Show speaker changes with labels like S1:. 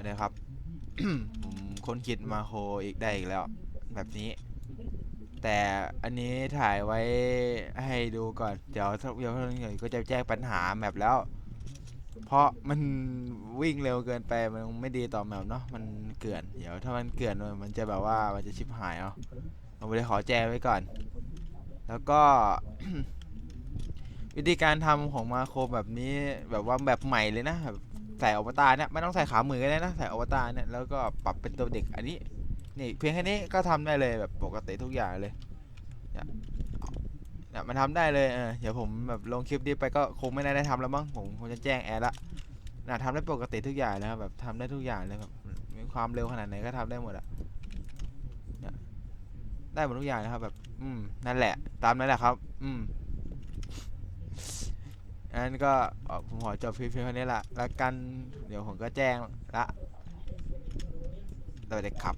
S1: นะครับ ผมคนคิดมาโคอีกได้อีกแล้ว แบบนี้ แต่อันนี้ถ่ายไว้ให้ดูก่อน เดี๋ยวถ้าเดี๋ยวเพื่อนๆก็จะแจ้งปัญหาแมปแล้ว เพราะมันวิ่งเร็วเกินไปมันไม่ดีต่อแมปเนาะมันเกลื่อนเดี๋ยวถ้ามันเกลื่อนมันจะแบบว่ามันจะชิบหายเอาผมเลยขอแจ้งไว้ก่อน แล้วก็วิธีการทำของมาโครแบบนี้แบบว่าแบบใหม่เลยนะแบบ ใส่อวตารเนี่ยไม่ต้องใส่ขามือก็ได้นะใส่อวตารเนี่ยแล้วก็ปรับเป็นตัวเด็กอันนี้นี่เพียงแค่นี้ก็ทำได้เลยแบบปกติทุกอย่างเลยเนี่ยเนี่ยมันทำได้เลยเออเดี๋ยวผมแบบลงคลิปนี้ไปก็คงไม่ได้ทำแล้วมั้งผมคงจะแจ้งแอร์ละน่ะทำได้ปกติทุกอย่างเลยครับแบบทำได้ทุกอย่างเลยแบบมีความเร็วขนาดไหนก็ทำได้หมดอะได้หมดทุกอย่างนะครับแบบ อืมนั่นแหละ ตามนั้นแหละครับ อืม งั้นก็ผมขอจบคลิปเพียงเท่านี้ละแล้วกันเดี๋ยวผมก็แจ้งละเราจะขับ